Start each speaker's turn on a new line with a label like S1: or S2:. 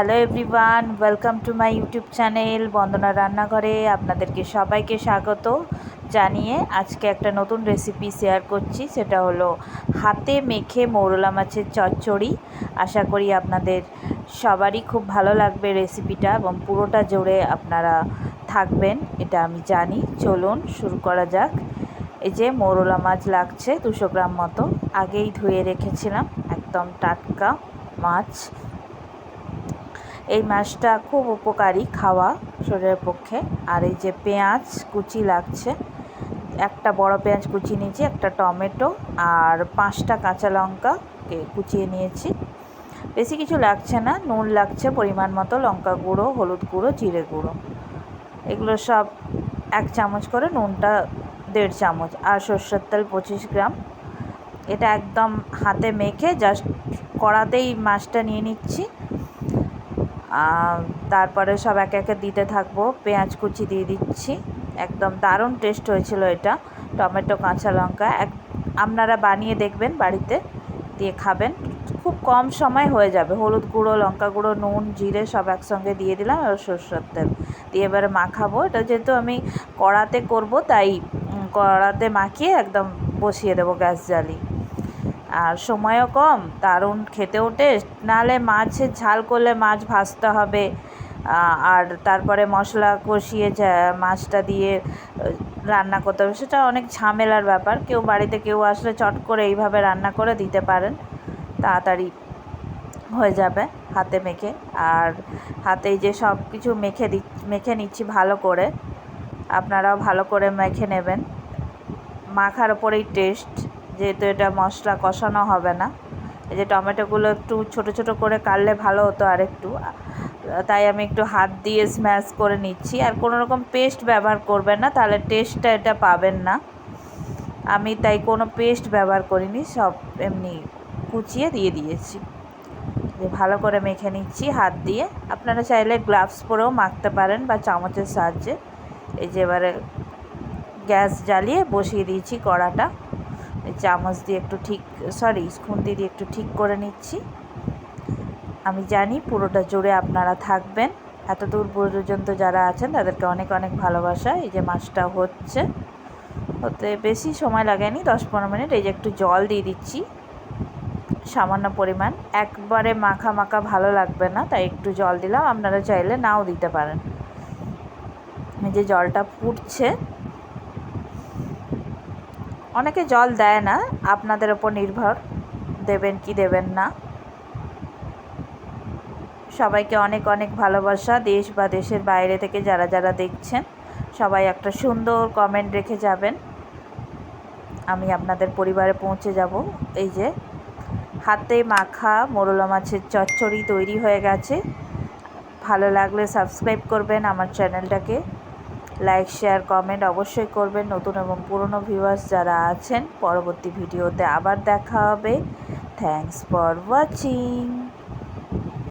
S1: Hello everyone, welcome to my YouTube channel Bandana রান্নাঘরে। আপনাদেরকে সবাইকে স্বাগত জানিয়ে আজকে একটা নতুন রেসিপি শেয়ার করছি। সেটা হলো হাতে মেখে মৌরলা মাছের চচ্চড়ি। আশা করি আপনাদের সবারই খুব ভালো লাগবে রেসিপিটা এবং পুরোটা জোরে আপনারা থাকবেন, এটা আমি জানি। চলুন শুরু করা যাক। এই যে মৌরলা মাছ লাগছে দুশো গ্রাম মতো। আগেই ধুয়ে রেখেছিলাম, একদম টাটকা মাছ। এই মাছটা খুব উপকারী খাওয়া শরীরের পক্ষে। আর এই যে পেঁয়াজ কুচি লাগছে, একটা বড় পেঁয়াজ কুচিয়ে নিয়েছি, একটা টমেটো আর পাঁচটা কাঁচা লঙ্কা কুচিয়ে নিয়েছি। বেশি কিছু লাগছে না, নুন লাগছে, পরিমাণ মতো লঙ্কা গুঁড়ো, হলুদ গুঁড়ো, জিরে গুঁড়ো। এগুলো সব এক চামচ করে, নুনটা দেড় চামচ। আর সর্ষের তেল পঁচিশ গ্রাম। এটা একদম হাতে মেখে জাস্ট কড়াতেই মাছটা নিয়ে নিচ্ছি। তারপরে সব একে একে দিতে থাকব। পেঁয়াজ কুচি দিয়ে দিচ্ছি। একদম দারুণ টেস্ট হয়েছিল এটা। টমেটো, কাঁচা লঙ্কা, এক আপনারা বানিয়ে দেখবেন বাড়িতে, দিয়ে খাবেন। খুব কম সময় হয়ে যাবে। হলুদ গুঁড়ো, লঙ্কা গুঁড়ো, নুন, জিরে সব একসঙ্গে দিয়ে দিলাম আর সরষের তেল। দিয়ে এবারে মাখাবো। এটা যেহেতু আমি কড়াতে করব, তাই কড়াতে মাখিয়ে একদম বসিয়ে দেবো গ্যাস জ্বালিয়ে। আর সময়ও কম, দারুণ খেতেও টেস্ট নাহলে মাছের ঝাল করলে মাছ ভাজতে হবে। আর তারপরে মশলা কষিয়ে মাছটা দিয়ে রান্না করতে হবে। সেটা অনেক ঝামেলার ব্যাপার। কেউ বাড়িতে কেউ আসলে চট করে এইভাবে রান্না করে দিতে পারেন। তাড়াতাড়ি হয়ে যাবে হাতে মেখে। আর হাতে যে সব কিছু মেখে দি, মেখে নিচ্ছি ভালো করে, আপনারাও ভালো করে মেখে নেবেন। মাখার ওপরেই টেস্ট যেহেতু এটা মশলা কষানো হবে না। এই যে টমেটোগুলো একটু ছোট ছোট করে কাটলে ভালো হতো আর একটু তাই আমি একটু হাত দিয়ে স্ম্যাশ করে নিচ্ছি। আর কোনো রকম পেস্ট ব্যবহার করবেন না, তাহলে টেস্টটা এটা পাবেন না। আমি তাই কোনো পেস্ট ব্যবহার করিনি, সব এমনি কুচিয়ে দিয়ে দিয়েছি। যে ভালো করে মেখে নিচ্ছি হাত দিয়ে। আপনারা চাইলে গ্লাভস পরেও মাখতে পারেন বা চামচের সাহায্যে। এই যে এবারে গ্যাস জ্বালিয়ে বসিয়ে দিয়েছি কড়াটা। চামচ দিয়ে একটু ঠিক সরি খুন্তি দিয়ে একটু ঠিক করে নিচ্ছি। আমি জানি পুরোটা জুড়ে আপনারা থাকবেন। এত দূর পর্যন্ত যারা আছেন, তাদেরকে অনেক অনেক ভালোবাসা। এই যে মাছটা হচ্ছে, হতে বেশি সময় লাগেনি, দশ পনেরো মিনিট। এই যে একটু জল দিয়ে দিচ্ছি, সামান্য পরিমাণ। একবারে মাখা মাখা ভালো লাগবে না, তাই একটু জল দিলাম। আপনারা চাইলে নাও দিতে পারেন। এই যে জলটা ফুটছে অনেকে জল দেয় না, আপনাদের ওপর নির্ভর। দেবেন কি দেবেন না। সবাইকে অনেক অনেক ভালোবাসা, দেশ বা দেশের বাইরে থেকে যারা যারা দেখছেন, সবাই একটা সুন্দর কমেন্ট রেখে যাবেন। আমি আপনাদের পরিবারে পৌঁছে যাব। এই যে, হাতে মাখা মোরলা মাছের চচ্চড়ি তৈরি হয়ে গেছে। ভালো লাগলে সাবস্ক্রাইব করবেন আমার চ্যানেলটাকে লাইক শেয়ার কমেন্ট অবশ্যই করবেন। নতুন এবং পুরনো ভিউয়ার্স যারা আছেন, পরবর্তী ভিডিওতে আবার দেখা হবে। Thanks for watching